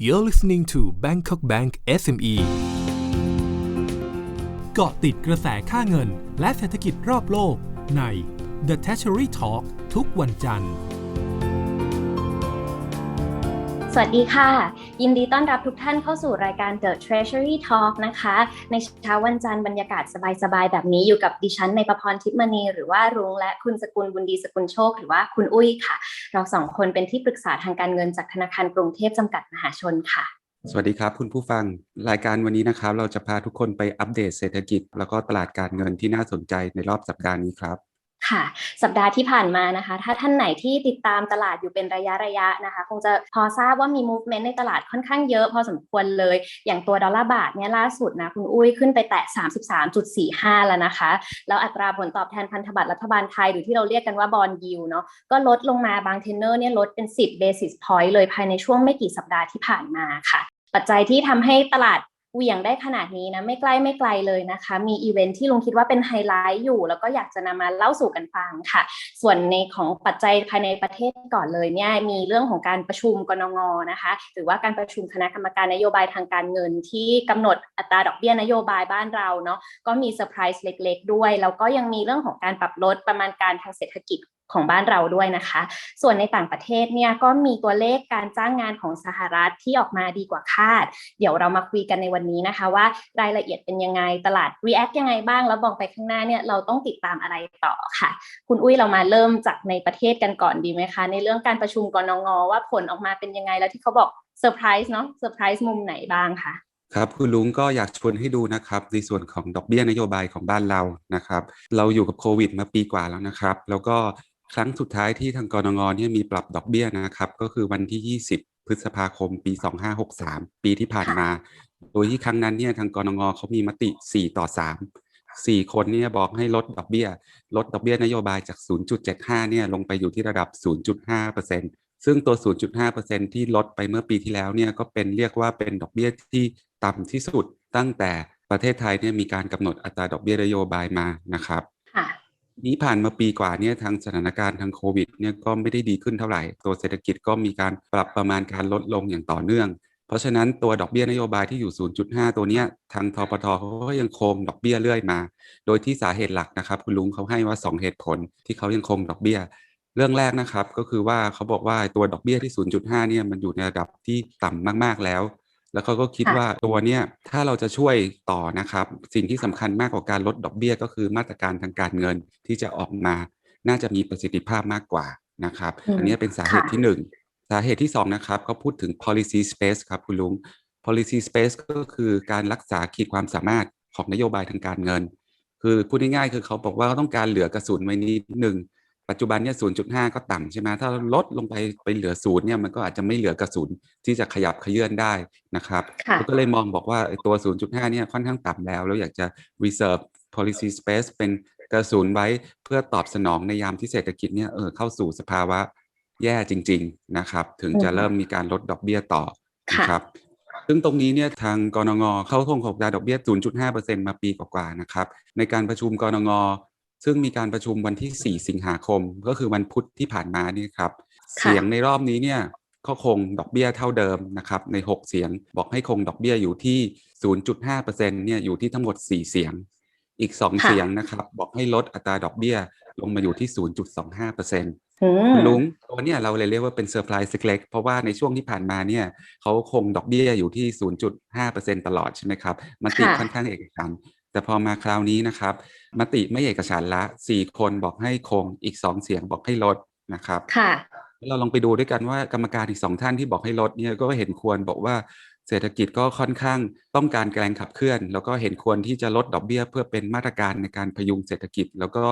You're listening to Bangkok Bank SME เกาะติดกระแสค่าเงิน และเศรษฐกิจรอบโลกใน The Treasury Talk ทุกวันจันทร์ วัสดีค่ะ ยินดีต้อนรับทุกท่านเข้าสู่รายการ The Treasury Talk นะคะ ในเช้าวันจันทร์บรรยากาศสบายๆ แบบนี้อยู่กับดิฉันในประพรทิพย์มณี หรือว่ารุ้งและคุณสกุลบุญดีสกุลโชค หรือว่าคุณอุ้ยค่ะ เราสองคนเป็นที่ปรึกษาทางการเงินจากธนาคารกรุงเทพจำกัดมหาชนค่ะ สวัสดีครับ คุณผู้ฟังรายการวันนี้นะครับ เราจะพาทุกคนไปอัปเดตเศรษฐกิจ แล้วก็ตลาดการเงินที่น่าสนใจในรอบสัปดาห์นี้ครับ ค่ะ สัปดาห์ที่ผ่านมานะคะ ถ้าท่านไหนที่ติดตามตลาดอยู่เป็นระยะระยะนะคะ คงจะพอทราบว่ามี movement ในตลาดค่อนข้างเยอะพอสมควรเลย อย่างตัวดอลลาร์บาทเนี่ยล่าสุดนะคุณอุ้ยขึ้นไปแตะ 33.45 แล้วนะคะ แล้วอัตราผลตอบแทนพันธบัตรรัฐบาลไทยหรือที่เราเรียกกันว่าบอลยิวเนาะก็ลดลงมาบางเทนเนอร์เนี่ยลดเป็น 10 basis point เลยภายในช่วงไม่กี่สัปดาห์ที่ผ่านมาค่ะ ปัจจัยที่ทำให้ตลาด เหวี่ยงได้ขนาดนี้นะไม่ใกล้ไม่ไกลเลยนะคะ มีอีเวนท์ที่ลุงคิดว่าเป็นไฮไลท์อยู่ แล้วก็อยากจะนำมาเล่าสู่กันฟังค่ะ ส่วนในของปัจจัยภายในประเทศก่อนเลยเนี่ยมีเรื่องของการประชุมกนงนะคะหรือว่าการประชุมคณะกรรมการนโยบายทางการเงิน ที่กำหนดอัตราดอกเบี้ยนโยบายบ้านเราเนาะก็มีเซอร์ไพรส์เล็ก ๆ ด้วย แล้วก็ยังมีเรื่องของการปรับลดประมาณการทางเศรษฐกิจ ของบ้านเราด้วยนะคะ ส่วนในต่างประเทศเนี่ยก็มีตัวเลขการจ้างงานของสหรัฐที่ออกมาดีกว่าคาด เดี๋ยวเรามาคุยกันในวันนี้นะคะ ว่ารายละเอียดเป็นยังไงตลาด react ยังไงบ้าง แล้วมองไปข้างหน้าเนี่ยเราต้องติดตามอะไรต่อค่ะ คุณอุ้ยเรามาเริ่มจากในประเทศกันก่อนดีไหมคะ ในเรื่องการประชุมกนงว่าผลออกมาเป็นยังไงแล้วที่เขาบอกเซอร์ไพรส์เนาะเซอร์ไพรส์มุมไหนบ้างคะครับคุณลุงก็อยากชวนให้ดูนะครับในส่วนของดอกเบี้ยนโยบายของบ้านเรานะครับ เราอยู่กับโควิดมาปีกว่าแล้วนะครับ แล้วก็ ครั้งสุดท้ายที่ทางกรงงเนี่ยมีปรับดอกเบี้ยนะครับ ก็คือวันที่ 20 พฤษภาคม ปี 2563 ปีที่ผ่านมา โดยที่ครั้งนั้นเนี่ยทางกรงงเขามีมติ 4 ต่อ 3 4 คนเนี่ยบอกให้ลดดอกเบี้ย ลดดอกเบี้ยนโยบายจาก 0.75 เนี่ยลงไปอยู่ที่ระดับ 0.5%ซึ่งตัว 0.5%ที่ลดไปเมื่อปีที่แล้วเนี่ยก็เป็นเรียกว่าเป็นดอกเบี้ยที่ต่ำที่สุดตั้งแต่ประเทศไทยเนี่ยมีการกำหนดอัตราดอกเบี้ยนโยบายมานะครับ นี้ผ่านมาปีกว่าเนี่ยทางสถานการณ์ทางโควิดเนี่ยก็ไม่ได้ดีขึ้นเท่าไหร่ ตัวเศรษฐกิจก็มีการปรับประมาณการลดลงอย่างต่อเนื่อง เพราะฉะนั้นตัวดอกเบี้ยนโยบายที่อยู่ 0.5 ตัวเนี้ยทางทปทเขาก็ยังคงดอกเบี้ยเรื่อยมา โดยที่สาเหตุหลักนะครับคุณลุงเขาให้ว่า 2 เหตุผลที่เขายังคงดอกเบี้ย เรื่องแรกนะครับก็คือว่าเขาบอกว่าตัวดอกเบี้ยที่ 0.5 เนี่ยมันอยู่ในระดับที่ต่ำมากๆแล้ว แล้วเขาก็คิดค่ะว่าตัวเนี้ยถ้าเราจะช่วยต่อนะครับ สิ่งที่สำคัญมากกว่าการลดดอกเบี้ยก็คือมาตรการทางการเงินที่จะออกมา น่าจะมีประสิทธิภาพมากกว่านะครับอืมอันนี้เป็นสาเหตุค่ะที่หนึ่งสาเหตุที่สองนะครับก็พูดถึง policy space ครับคุณลุง policy space ก็คือการรักษาขีดความสามารถของนโยบายทางการเงิน คือพูดง่ายๆคือเขาบอกว่าเขาต้องการเหลือกระสุนไว้นิดหนึ่ง ปัจจุบันเนี่ย0.5ก็ต่ำใช่ไหมถ้าลดลงไปไปเหลือศูนย์เนี่ยมันก็อาจจะไม่เหลือกระสุนที่จะขยับขยื่นได้นะครับค่ะก็เลยมองบอกว่าไอ้ตัว 0.5 เนี่ยค่อนข้างต่ำแล้ว แล้วอยากจะ reserve policy space เป็นกระสุนไว้เพื่อตอบสนองในยามที่เศรษฐกิจเนี่ยเออเข้าสู่สภาวะแย่จริง ๆนะครับ ถึงจะอืมเริ่มมีการลดดอกเบี้ยต่อค่ะนะครับซึ่งตรงนี้เนี่ยทางกรงงเข้าคงของดาดอกเบี้ย 0.5%มาปีกว่าๆนะครับ ในการประชุมกรงง ซึ่งมีการประชุมวันที่ 4 สิงหาคม ก็คือวันพุธที่ผ่านมานี่ครับค่ะเสียงในรอบนี้เนี่ยก็คงดอกเบี้ยเท่าเดิมนะครับใน 6 เสียงบอกให้คงดอกเบี้ยอยู่ที่ 0.5%เนี่ยอยู่ที่ทั้งหมด 4 เสียง อีก2ค่ะเสียงนะครับ บอกให้ลดอัตราดอกเบี้ยลงมาอยู่ที่ 0.25%อืมคุณลุงตัวเนี้ยเราเลยเรียกว่าเป็นเซอร์ไพรส์เล็กๆเพราะว่าในช่วงที่ผ่านมาเนี่ยเขาคงดอกเบี้ยอยู่ที่ 0.5%ตลอดใช่ไหมครับมติค่ะค่อนข้างเอกฉันท์ แต่พอมาคราวนี้นะครับ มติไม่เอกฉันท์ละ4คนบอกให้คงอีก2เสียงบอกให้ลดนะครับ ค่ะ เราลองไปดูด้วยกันว่ากรรมการอีกสองท่านที่บอกให้ลดเนี่ยก็เห็นควรบอกว่า เศรษฐกิจก็ค่อนข้างต้องการแรงขับเคลื่อน แล้วก็เห็นควรที่จะลดดอกเบี้ย เพื่อเป็นมาตรการในการพยุงเศรษฐกิจ แล้วก็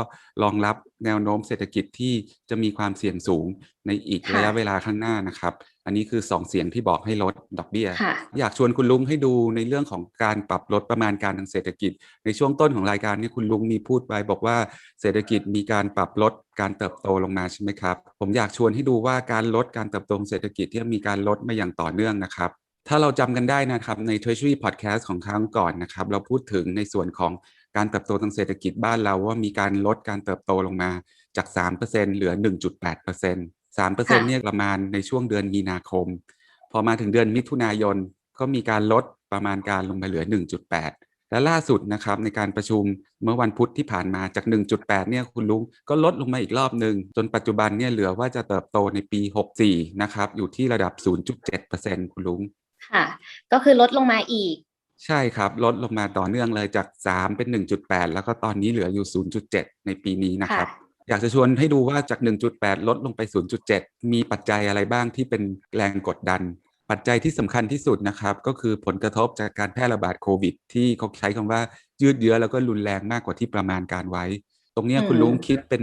รองรับแนวโน้มเศรษฐกิจที่จะมีความเสี่ยงสูงในอีกค่ะระยะเวลาข้างหน้านะครับ อันนี้คือสองเสียงที่บอกให้ลดดอกเบี้ยค่ะอยากชวนคุณลุงให้ดูในเรื่องของการปรับลดประมาณการทางเศรษฐกิจ ในช่วงต้นของรายการนี้คุณลุงมีพูดไว้บอกว่าเศรษฐกิจมีการปรับลดการเติบโตลงมาใช่ไหมครับ ผมอยากชวนให้ดูว่าการลดการเติบโตของเศรษฐกิจที่มีการลดมาอย่างต่อเนื่องนะครับ ถ้าเราจำกันได้นะครับใน Treasury Podcast ของครั้งก่อนนะครับ เราพูดถึงในส่วนของการเติบโตทางเศรษฐกิจบ้านเราว่ามีการลดการเติบโตลงมาจาก 3%เหลือ 1.8% 3%เนี่ยประมาณในช่วงเดือนมีนาคม พอมาถึงเดือนมิถุนายนก็มีการลดประมาณการลงมาเหลือ 1.8 และล่าสุดนะครับในการประชุมเมื่อวันพุธที่ผ่านมาจาก 1.8 เนี่ยคุณลุงก็ลดลงมาอีกรอบหนึ่งจนปัจจุบันเนี่ยเหลือว่าจะเติบโตในปี 64 นะครับอยู่ที่ระดับ 0.7%คุณลุง ค่ะ ก็คือลดลงมาอีก ใช่ครับ ลดลงมาต่อเนื่องเลยจาก 3 เป็น 1.8 แล้วก็ตอนนี้เหลืออยู่ 0.7 ในปีนี้นะครับค่ะอยากจะชวนให้ดูว่าจาก 1.8 ลดลงไป 0.7 มีปัจจัยอะไรบ้างที่เป็นแรงกดดัน ปัจจัยที่สำคัญที่สุดนะครับ ก็คือผลกระทบจากการแพร่ระบาดโควิด ที่เขาใช้คำว่ายืดเยื้อแล้วก็รุนแรงมากกว่าที่ประมาณการไว้ ตรงเนี้ยคุณอืมลุงคิดเป็น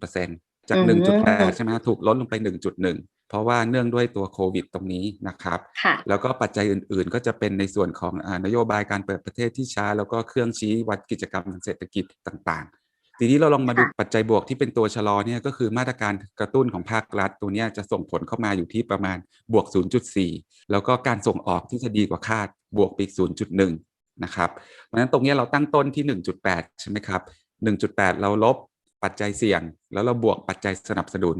1.1%จากอืม1.8 ใช่ไหมถูกลดลงไป 1.1 เพราะว่าเนื่องด้วยตัวโควิดตรงนี้นะครับค่ะแล้วก็ปัจจัยอื่นๆ ก็จะเป็นในส่วนของอานโยบายการเปิดประเทศที่ช้า แล้วก็เครื่องชี้วัดกิจกรรมทางเศรษฐกิจต่างๆ ทีนี้เราลองมาดูค่ะปัจจัยบวกที่เป็นตัวชะลอเนี่ยก็คือมาตรการกระตุ้นของภาครัฐ ตัวเนี้ยจะส่งผลเข้ามาอยู่ที่ประมาณบวก 0.4 แล้วก็การส่งออกที่จะดีกว่าคาดบวกไปอีก0.1 นะครับเพราะฉะนั้นตรงเนี้ยเราตั้งต้นที่ 1.8 ใช่ไหมครับ 1.8 เราลบปัจจัยเสี่ยง แล้วเราบวกปัจจัยสนับสนุน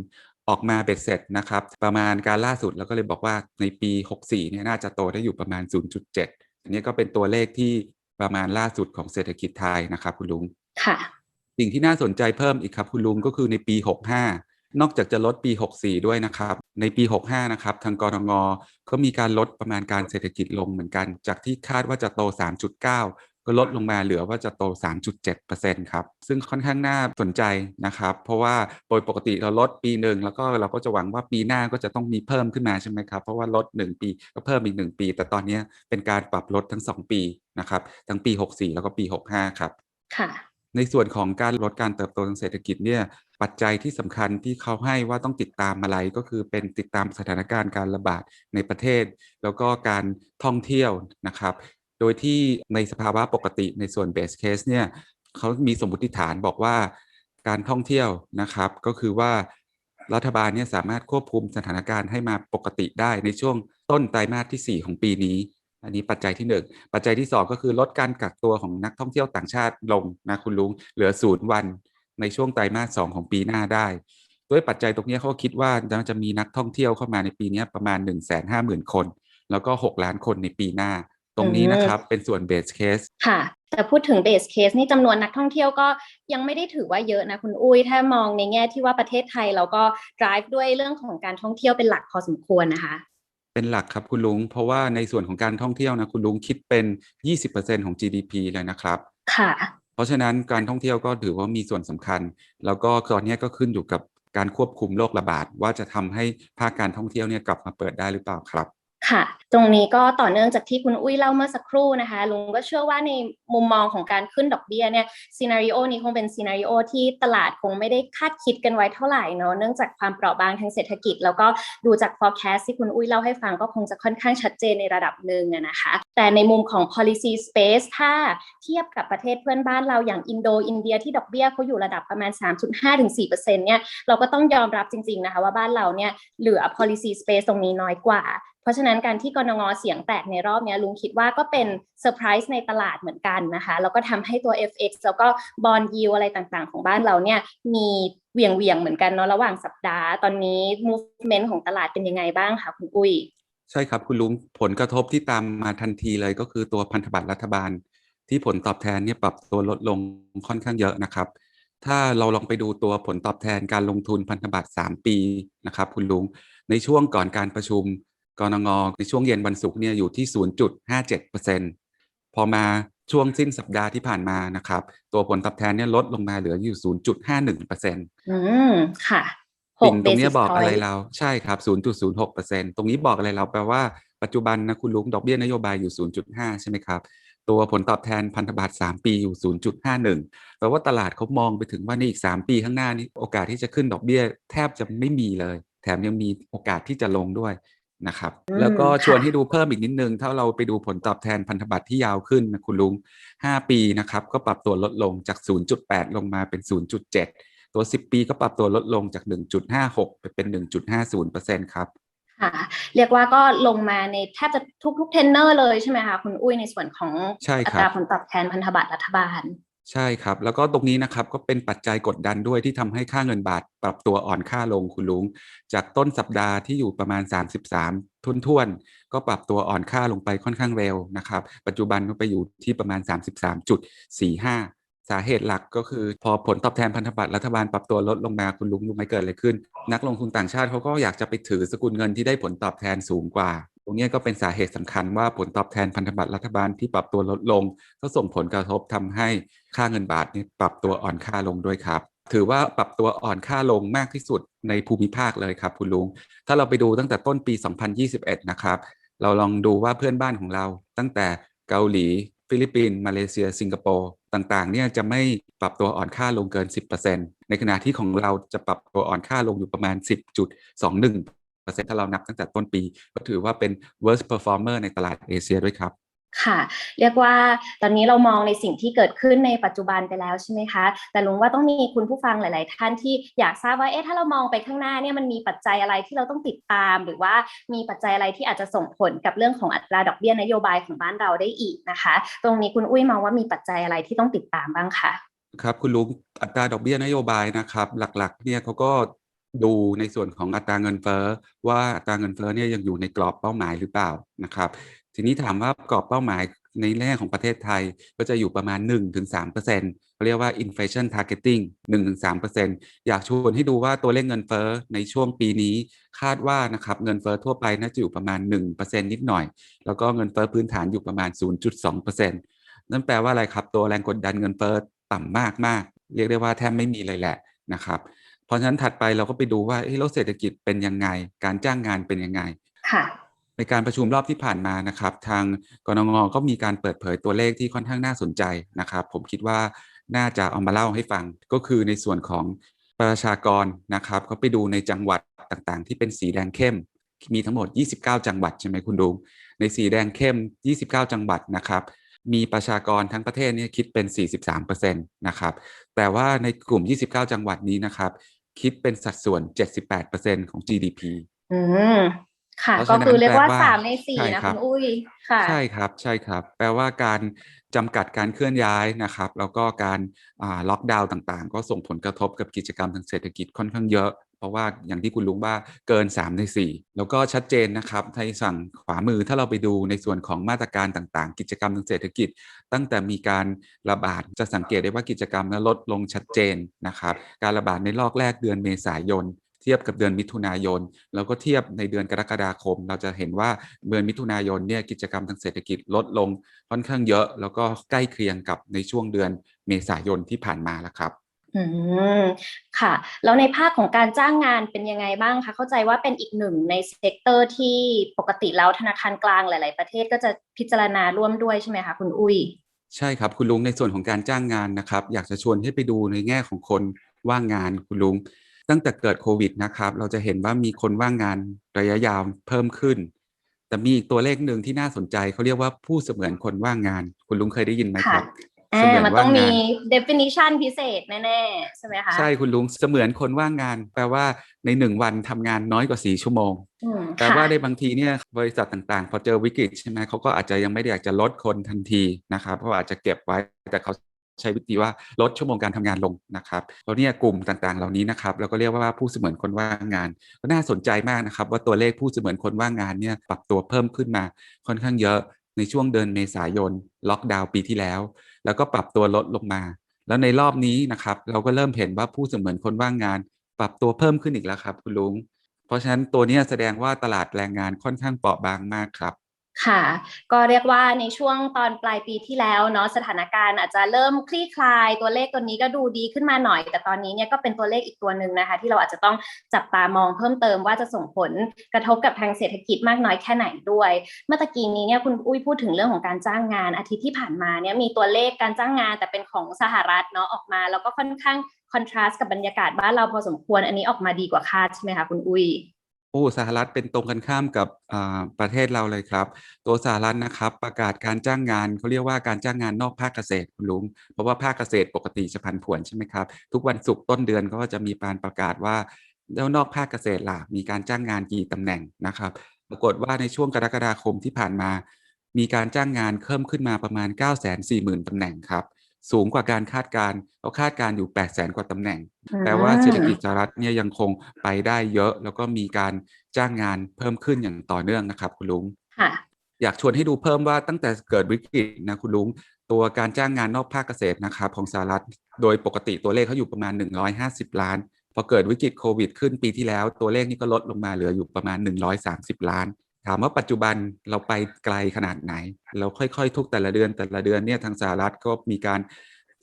ออกมาเบ็ดเสร็จนะครับ ประมาณการล่าสุดเราก็เลยบอกว่าในปี 64เนี่ยน่าจะโตได้อยู่ประมาณ 0.7 อันนี้ก็เป็นตัวเลขที่ประมาณล่าสุดของเศรษฐกิจไทยนะครับ คุณลุง ค่ะ สิ่งที่น่าสนใจเพิ่มอีกครับคุณลุงก็คือในปี 65 นอกจากจะลดปี 64 ด้วยนะครับ ในปี 65 นะครับ ทางกรงก็มีการลดประมาณการเศรษฐกิจลงเหมือนกัน จากที่คาดว่าจะโต 3.9 ก็ลดลงมาเหลือว่าจะโต 3.7%ครับ ซึ่งค่อนข้างน่าสนใจนะครับ เพราะว่าโดยปกติเราลดปีหนึ่งแล้วก็เราก็จะหวังว่าปีหน้าก็จะต้องมีเพิ่มขึ้นมาใช่ไหมครับ เพราะว่าลด 1 ปีก็เพิ่มอีก 1 ปี แต่ตอนเนี้ยเป็นการปรับลดทั้ง 2 ปีนะครับ ทั้งปี 64 แล้วก็ปี 65 ครับ ค่ะในส่วนของการลดการเติบโตทางเศรษฐกิจเนี่ยปัจจัยที่สำคัญที่เขาให้ว่าต้องติดตามอะไรก็คือเป็นติดตามสถานการณ์การระบาดในประเทศ แล้วก็การท่องเที่ยวนะครับ โดยที่ในสภาวะปกติในส่วนเบสเคสเนี่ยเขามีสมมติฐานบอกว่าการท่องเที่ยวนะครับ ก็คือว่ารัฐบาลเนี่ยสามารถควบคุมสถานการณ์ให้มาปกติได้ในช่วงต้นไตรมาสที่ 4 ของปีนี้ อันนี้ปัจจัยที่ 1 ปัจจัยที่ 2 ก็คือลดการกักตัวของนักท่องเที่ยวต่างชาติลงนะคุณลุงเหลือศูนย์วันในช่วงไตรมาส 2 ของปีหน้าได้ ด้วยปัจจัยตรงนี้เขาคิดว่าจะมีนักท่องเที่ยวเข้ามาในปีนี้ประมาณ 1 5 0 0 0 0 คน แล้วก็ 6 ล้านคนในปีหน้า ตรงนี้นะครับเป็นส่วนเบสเคสค่ะแต่พูดถึงเบสเคสนี่จำนวนนักท่องเที่ยวก็ยังไม่ได้ถือว่าเยอะนะคุณอุ้ยถ้ามองในแง่ที่ว่าประเทศไทยเราก็ drive ด้วยเรื่องของการท่องเที่ยวเป็นหลักพอสมควรนะคะ เป็นหลักครับคุณลุง เพราะว่าในส่วนของการท่องเที่ยวนะคุณลุงคิดเป็น 20%ของ GDP เลยนะครับ ค่ะ เพราะฉะนั้นการท่องเที่ยวก็ถือว่ามีส่วนสำคัญ แล้วก็ตอนนี้ก็ขึ้นอยู่กับการควบคุมโรคระบาดว่าจะทำให้ภาคการท่องเที่ยวเนี่ยกลับมาเปิดได้หรือเปล่าครับ ค่ะ ตรงนี้ก็ต่อเนื่องจากที่คุณอุ้ยเล่าเมื่อสักครู่นะคะ ลุงก็เชื่อว่าในมุมมองของการขึ้นดอกเบี้ยเนี่ยซีนารีโอนี้คงเป็นซีนารีโอที่ตลาดคงไม่ได้คาดคิดกันไว้เท่าไหร่เนาะเนื่องจากความเปราะบางทางเศรษฐกิจ แล้วก็ดูจาก forecast ที่คุณอุ้ยเล่าให้ฟังก็คงจะค่อนข้างชัดเจนในระดับหนึ่งนะคะ แต่ในมุมของ policy space ถ้าเทียบกับประเทศเพื่อนบ้านเราอย่างอินโดอินเดียที่ดอกเบี้ยเขาอยู่ระดับประมาณ 3.5-4%เนี่ยเราก็ต้องยอมรับจริงๆนะคะว่าบ้านเราเนี่ยเหลือ policy space ตรงนี้น้อยกว่า ราะฉะนั้นการที่กรงงเสียงแตกในรอบนี้ลุงคิดว่าก็เป็นเซอร์ไพรส์ในตลาดเหมือนกันนะคะ แล้วก็ทำให้ตัว FX แล้วก็บอลยิวอะไรต่างๆ ของบ้านเราเนี่ยมีเวียงเวียงเหมือนกันเนาะระหว่างสัปดาห์ ตอนนี้ movement ของตลาดเป็นยังไงบ้างคะคุณอุ้ยใช่ครับคุณลุงผลกระทบที่ตามมาทันทีเลยก็คือตัวพันธบัตรรัฐบาล ที่ผลตอบแทนเนี่ยปรับตัวลดลงค่อนข้างเยอะนะครับ ถ้าเราลองไปดูตัวผลตอบแทนการลงทุนพันธบัตร3ปีนะครับคุณลุงในช่วงก่อนการประชุม กรงงในช่วงเย็นวันศุกร์เนี่ยอยู่ที่ 0.57%พอมาช่วงสิ้นสัปดาห์ที่ผ่านมานะครับ ตัวผลตอบแทนเนี่ยลดลงมาเหลืออยู่ 0.51%อืมค่ะหสิ่กงตรงเนี้ย basis บอกอะไร point เราใช่ครับ 0.06%ตรงนี้บอกอะไรเราแปลว่าปัจจุบันนะคุณลุงดอกเบี้ยนโยบายอยู่ 0.5 ใช่ไหมครับ ตัวผลตอบแทนพันธบัตร3 ปีอยู่ 0.51 แปลว่าตลาดเขามองไปถึงว่าในอีก 3 ปีข้างหน้านี้โอกาสที่จะขึ้นดอกเบี้ยแทบจะไม่มีเลย แถมยังมีโอกาสที่จะลงด้วย นะครับอืมแล้วก็ชวนค่ะให้ดูเพิ่มอีกนิดนึง ถ้าเราไปดูผลตอบแทนพันธบัตรที่ยาวขึ้นนะคุณลุง 5 ปีนะครับ ก็ปรับตัวลดลงจาก 0.8 ลงมาเป็น 0.7 ตัว 10 ปีก็ปรับตัวลดลงจาก 1.56 ไปเป็น 1.50%ครับค่ะเรียกว่าก็ลงมาในแทบจะทุกๆเทนเนอร์เลยใช่ไหมคะคุณอุ้ยในส่วนของใช่อัครับตราผลตอบแทนพันธบัตรรัฐบาล ใช่ครับ แล้วก็ตรงนี้นะครับก็เป็นปัจจัยกดดันด้วยที่ทำให้ค่าเงินบาทปรับตัวอ่อนค่าลงคุณลุง จากต้นสัปดาห์ที่อยู่ประมาณ 33ทุนท่วนๆก็ปรับตัวอ่อนค่าลงไปค่อนข้างเร็วนะครับ ปัจจุบันก็ไปอยู่ที่ประมาณ 33.45 สาเหตุหลักก็คือ พอผลตอบแทนพันธบัตรรัฐบาลปรับตัวลดลงมาคุณลุงรู้ไหมเกิดอะไรขึ้น นักลงทุนต่างชาติเขาก็อยากจะไปถือสกุลเงินที่ได้ผลตอบแทนสูงกว่า ตรงนี้ก็เป็นสาเหตุสำคัญว่าผลตอบแทนพันธบัตรรัฐบาลที่ปรับตัวลดลง ก็ส่งผลกระทบทำให้ค่าเงินบาทนี่ปรับตัวอ่อนค่าลงด้วยครับ ถือว่าปรับตัวอ่อนค่าลงมากที่สุดในภูมิภาคเลยครับคุณลุง ถ้าเราไปดูตั้งแต่ต้นปี 2021 นะครับ เราลองดูว่าเพื่อนบ้านของเราตั้งแต่เกาหลี ฟิลิปปินส์มาเลเซีย สิงคโปร์ ต่างๆเนี่ยจะไม่ปรับตัวอ่อนค่าลงเกิน 10%ในขณะที่ของเราจะปรับตัวอ่อนค่าลงอยู่ประมาณ 10.21%ถ้าเรานับตั้งแต่ต้นปี ก็ถือว่าเป็น worst performer ในตลาดเอเชียด้วยครับ ค่ะ เรียกว่าตอนนี้เรามองในสิ่งที่เกิดขึ้นในปัจจุบันไปแล้วใช่ไหมคะ แต่ลุงว่าต้องมีคุณผู้ฟังหลาย ๆ ท่านที่อยากทราบว่าเอ๊ะถ้าเรามองไปข้างหน้าเนี่ยมันมีปัจจัยอะไรที่เราต้องติดตาม หรือว่ามีปัจจัยอะไรที่อาจจะส่งผลกับเรื่องของอัตราดอกเบี้ยนโยบายของบ้านเราได้อีกนะคะ ตรงนี้คุณอุ้ยมองว่ามีปัจจัยอะไรที่ต้องติดตามบ้างคะครับคุณลุงอัตราดอกเบี้ยนโยบายนะครับหลัก ๆ เนี่ยเขาก็ดูในส่วนของอัตราเงินเฟ้อว่าอัตราเงินเฟ้อเนี่ยยังอยู่ในกรอบเป้าหมายหรือเปล่านะครับ ทีนี้ถามว่ากรอบเป้าหมายในแง่ของประเทศไทยก็จะอยู่ประมาณ 1-3%เขาเรียกว่า inflation targeting 1-3%อยากชวนให้ดูว่าตัวเลขเงินเฟ้อในช่วงปีนี้คาดว่านะครับเงินเฟ้อทั่วไปน่าจะอยู่ประมาณ 1%นิดหน่อย แล้วก็เงินเฟ้อพื้นฐานอยู่ประมาณ 0.2%นั่นแปลว่าอะไรครับ ตัวแรงกดดันเงินเฟ้อต่ำมากมากๆเรียกได้ว่าแทบไม่มีเลยแหละนะครับเพราะฉะนั้นถัดไปเราก็ไปดูว่าเฮ้ยแล้วเศรษฐกิจเป็นยังไง การจ้างงานเป็นยังไงค่ะ ในการประชุมรอบที่ผ่านมานะครับ ทางกรงงก็มีการเปิดเผยตัวเลขที่ค่อนข้างน่าสนใจนะครับ ผมคิดว่าน่าจะเอามาเล่าให้ฟังก็คือในส่วนของประชากรนะครับเขาไปดูในจังหวัดต่างๆ ที่เป็นสีแดงเข้ม มีทั้งหมด 29 จังหวัดใช่ไหมคุณดุงในสีแดงเข้ม 29 จังหวัดนะครับ มีประชากรทั้งประเทศนี่คิดเป็น 43%นะครับ แต่ว่าในกลุ่ม 29 จังหวัดนี้นะครับ คิดเป็นสัดส่วน 78%ของ GDP อื ค่ะเพราะก็ฉะนั้นคือเรียกว่าแปลว่าสามในสี่ใช่นะครับคุณอุ้ยค่ะใช่ครับใช่ครับ แปลว่าการจำกัดการเคลื่อนย้ายนะครับ แล้วก็การอ่าล็อกดาวน์ต่างๆ ก็ส่งผลกระทบกับกิจกรรมทางเศรษฐกิจค่อนข้างเยอะ เพราะว่าอย่างที่คุณลุงว่าเกิน 3 ใน 4 แล้วก็ชัดเจนนะครับในสั่งขวามือถ้าเราไปดูในส่วนของมาตรการต่างๆ กิจกรรมทางเศรษฐกิจ ตั้งแต่มีการระบาดจะสังเกตได้ว่ากิจกรรมนั้นลดลงชัดเจนนะครับ การระบาดในรอบแรกเดือนเมษายน เทียบกับเดือนมิถุนายน แล้วก็เทียบในเดือนกรกฎาคม เราจะเห็นว่าเดือนมิถุนายนเนี่ยกิจกรรมทางเศรษฐกิจลดลงค่อนข้างเยอะ แล้วก็ใกล้เคียงกับในช่วงเดือนเมษายนที่ผ่านมาแล้วครับอืมค่ะ แล้วในภาคของการจ้างงานเป็นยังไงบ้างคะ เข้าใจว่าเป็นอีกหนึ่งในเซกเตอร์ที่ปกติแล้วธนาคารกลางหลาย ๆ ประเทศก็จะพิจารณาร่วมด้วยใช่ไหมคะคุณอุ้ย ใช่ครับ คุณลุงในส่วนของการจ้างงานนะครับ อยากจะชวนให้ไปดูในแง่ของคนว่างงานคุณลุง ตั้งแต่เกิดโควิดนะครับ เราจะเห็นว่ามีคนว่างงานระยะยาวเพิ่มขึ้น แต่มีอีกตัวเลขหนึ่งที่น่าสนใจเขาเรียกว่าผู้เสมือนคนว่างงาน คุณลุงเคยได้ยินไหมครับอ่าเสมือนมันต้องว่างมีงาน definition พิเศษแน่ๆใช่ไหมคะ ใช่คุณลุงเสมือนคนว่างงาน แปลว่าในหนึ่งวันทำงานน้อยกว่าสี่ชั่วโมงอืมแต่ค่ะว่าในบางทีเนี่ยบริษัทต่างๆ พอเจอวิกฤตใช่ไหมเขาก็อาจจะยังไม่ได้อยากจะลดคนทันทีนะครับเพราะว่าอาจจะเก็บไว้แต่เขา ใช้วิธีว่าลดชั่วโมงการทำงานลงนะครับแล้วเนี่ยกลุ่มต่างๆ เหล่านี้นะครับเราก็เรียกว่าผู้เสมือนคนว่างงาน ก็น่าสนใจมากนะครับ ว่าตัวเลขผู้เสมือนคนว่างงานเนี่ยปรับตัวเพิ่มขึ้นมาค่อนข้างเยอะในช่วงเดือนเมษายนล็อกดาวน์ปีที่แล้ว แล้วก็ปรับตัวลดลงมา แล้วในรอบนี้นะครับ เราก็เริ่มเห็นว่าผู้เสมือนคนว่างงาน ปรับตัวเพิ่มขึ้นอีกแล้วครับ คุณลุงเพราะฉะนั้นตัวนี้แสดงว่าตลาดแรงงานค่อนข้างเปราะบางมากครับ ค่ะ ก็เรียกว่าในช่วงตอนปลายปีที่แล้วเนาะสถานการณ์อาจจะเริ่มคลี่คลายตัวเลขตัวนี้ก็ดูดีขึ้นมาหน่อย แต่ตอนนี้เนี่ยก็เป็นตัวเลขอีกตัวหนึ่งนะคะ ที่เราอาจจะต้องจับตามองเพิ่มเติมว่าจะส่งผลกระทบกับทางเศรษฐกิจมากน้อยแค่ไหนด้วย เมื่อตะกี้นี้เนี่ยคุณอุ้ยพูดถึงเรื่องของการจ้างงานอาทิตย์ที่ผ่านมาเนี่ยมีตัวเลขการจ้างงานแต่เป็นของสหรัฐเนาะออกมา แล้วก็ค่อนข้างคอนทราสต์กับบรรยากาศบ้านเราพอสมควรอันนี้ออกมาดีกว่าคาดใช่ไหมคะคุณอุ้ย โอ้สหรัฐเป็นตรงกันข้ามกับอ่าประเทศเราเลยครับ ตัวสหรัฐนะครับ ประกาศการจ้างงานเขาเรียกว่าการจ้างงานนอกภาคเกษตรคุณลุงเพราะว่าภาคเกษตรปกติจะผันผวนใช่ไหมครับ ทุกวันศุกร์ต้นเดือนก็จะมีการประกาศว่าแล้วนอกภาคเกษตรล่ะมีการจ้างงานกี่ตำแหน่งนะครับ ปรากฏว่าในช่วงกรกฎาคมที่ผ่านมา มีการจ้างงานเพิ่มขึ้นมาประมาณ 9 4 0 0 0 0ตำแหน่งครับ สูงกว่าการคาดการณ์เขาคาดการณ์อยู่ 8 0 0แสนกว่าตำแหน่ง แปลว่าเศรษฐกิจสหรัฐเนี่ยยังคงไปได้เยอะ แล้วก็มีการจ้างงานเพิ่มขึ้นอย่างต่อเนื่องนะครับ คุณลุงค่ะอยากชวนให้ดูเพิ่มว่าตั้งแต่เกิดวิกฤตนะคุณลุง ตัวการจ้างงานนอกภาคเกษตรนะครับของสหรัฐ โดยปกติตัวเลขเขาอยู่ประมาณ 150 ล้านพอเกิดวิกฤตโควิด ขึ้นปีที่แล้วตัวเลขนี้ก็ลดลงมาเหลืออยู่ประมาณ 130 ล้าน ถามว่าปัจจุบันเราไปไกลขนาดไหน เราค่อยๆ ทุกแต่ละเดือนแต่ละเดือนเนี่ยทางสหรัฐก็มีการ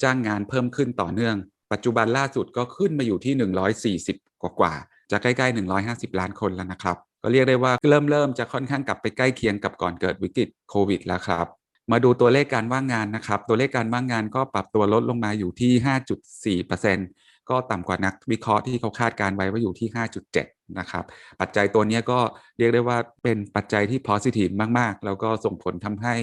จ้างงานเพิ่มขึ้นต่อเนื่อง ปัจจุบันล่าสุดก็ขึ้นมาอยู่ที่ 140 กว่าๆจะใกล้ๆ 150 ล้านคนแล้วนะครับ ก็เรียกได้ว่าเริ่มเริ่มจะค่อนข้างกลับไปใกล้เคียงกับก่อนเกิดวิกฤตโควิดแล้วครับ มาดูตัวเลขการว่างงานนะครับ ตัวเลขการว่างงานก็ปรับตัวลดลงมาอยู่ที่ 5.4%ก็ต่ำกว่านักวิเคราะห์ที่เขาคาดการไว้ว่าอยู่ที่ 5.7 นะครับ ปัจจัยตัวนี้ก็เรียกได้ว่าเป็นปัจจัยที่ positive มาก ๆ แล้วก็ส่งผลทำให้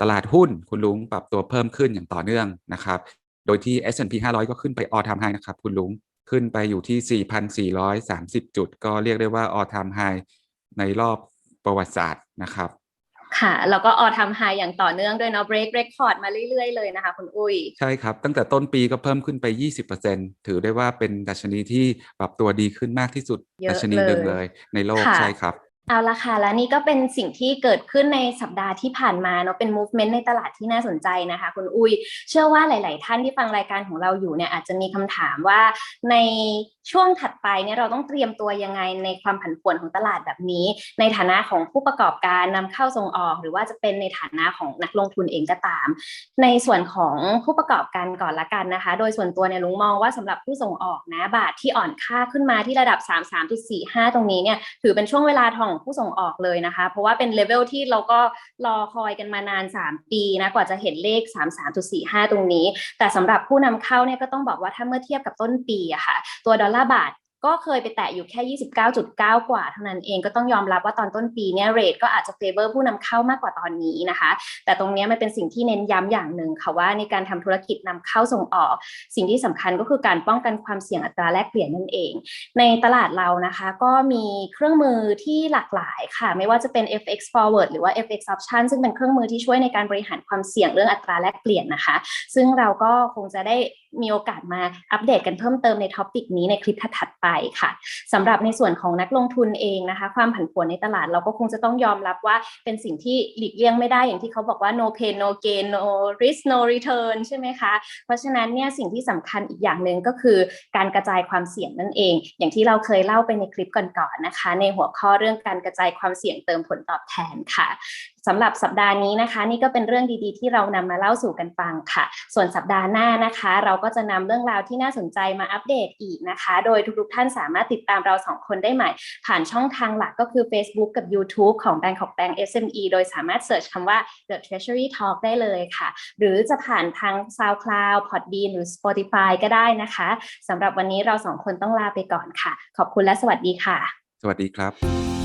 ตลาดหุ้นคุณลุงปรับตัวเพิ่มขึ้นอย่างต่อเนื่องนะครับ โดยที่ S&P 500 ก็ขึ้นไปออทามไฮนะครับคุณลุงขึ้นไปอยู่ที่ 4,430 จุด ก็เรียกได้ว่าออทามไฮในรอบประวัติศาสตร์นะครับ ค่ะ แล้วก็ออทำไฮอย่างต่อเนื่องด้วยเนาะ break record มาเรื่อยๆเลยนะคะคุณอุ้ย ใช่ครับ ตั้งแต่ต้นปีก็เพิ่มขึ้นไป 20%ถือได้ว่าเป็นดัชนีที่ปรับตัวดีขึ้นมากที่สุดเยอะดัชนีหนึ่งเลยเลยในโลกค่ะใช่ครับ เอาละค่ะ และนี่ก็เป็นสิ่งที่เกิดขึ้นในสัปดาห์ที่ผ่านมาเนาะเป็น movement ในตลาดที่น่าสนใจนะคะ คุณอุ้ย เชื่อว่าหลาย ๆ ท่านที่ฟังรายการของเราอยู่เนี่ยอาจจะมีคำถามว่าในช่วงถัดไปเนี่ยเราต้องเตรียมตัวยังไงในความผันผวนของตลาดแบบนี้ ในฐานะของผู้ประกอบการนำเข้าส่งออก หรือว่าจะเป็นในฐานะของนักลงทุนเองก็ตาม ในส่วนของผู้ประกอบการก่อนละกันนะคะ โดยส่วนตัวเนี่ยลุงมองว่าสำหรับผู้ส่งออกนะบาทที่อ่อนค่าขึ้นมาที่ระดับ 33.45 ตรงนี้เนี่ยถือเป็นช่วงเวลาทองผู้ส่งออกเลยนะคะ เพราะว่าเป็นเลเวลที่เราก็รอคอยกันมานาน 3 ปีนะกว่าจะเห็นเลข 33.45 ตรงนี้ แต่สำหรับผู้นำเข้าเนี่ยก็ต้องบอกว่าถ้าเมื่อเทียบกับต้นปีอะค่ะตัวดอลลาร์บาท ก็เคยไปแตะอยู่แค่ 29.9 กว่าเท่านั้นเองก็ต้องยอมรับว่าตอนต้นปีเนี่ยเรทก็อาจจะเฟเวอร์ผู้นำเข้ามากกว่าตอนนี้นะคะ แต่ตรงนี้มันเป็นสิ่งที่เน้นย้ำอย่างหนึ่งค่ะว่าในการทำธุรกิจนำเข้าส่งออก สิ่งที่สำคัญก็คือการป้องกันความเสี่ยงอัตราแลกเปลี่ยนนั่นเอง ในตลาดเรานะคะก็มีเครื่องมือที่หลากหลายค่ะ ไม่ว่าจะเป็น FX forward หรือว่า FX option ซึ่งเป็นเครื่องมือที่ช่วยในการบริหารความเสี่ยงเรื่องอัตราแลกเปลี่ยนนะคะ ซึ่งเราก็คงจะได้มีโอกาสมาอัปเดตกันเพิ่มเติมในท็อปิกนี้ในคลิปถัดไปค่ะสำหรับในส่วนของนักลงทุนเองนะคะ ความผันผวนในตลาดเราก็คงจะต้องยอมรับว่าเป็นสิ่งที่หลีกเลี่ยงไม่ได้อย่างที่เขาบอกว่า no pain no gain no risk no return ใช่ไหมคะ เพราะฉะนั้นเนี่ยสิ่งที่สำคัญอีกอย่างหนึ่งก็คือการกระจายความเสี่ยงนั่นเอง อย่างที่เราเคยเล่าไปในคลิปก่อนๆนะคะ ในหัวข้อเรื่องการกระจายความเสี่ยงเติมผลตอบแทนค่ะสำหรับสัปดาห์นี้นะคะ นี่ก็เป็นเรื่องดีๆ ที่เรานำมาเล่าสู่กันฟังค่ะ ส่วนสัปดาห์หน้านะคะ เราก็จะนำเรื่องราวที่น่าสนใจมาอัปเดตอีกนะคะ โดยทุกๆท่านสามารถติดตามเราสองคนได้ใหม่ ผ่านช่องทางหลักก็คือ Facebook กับ YouTube ของ Bangkok Bank SME โดยสามารถเสิร์ชคำว่า The Treasury Talk ได้เลยค่ะ หรือจะผ่านทาง SoundCloud Podbean หรือ Spotify ก็ได้นะคะสำหรับวันนี้เราสองคนต้องลาไปก่อนค่ะ ขอบคุณและสวัสดีค่ะ สวัสดีครับ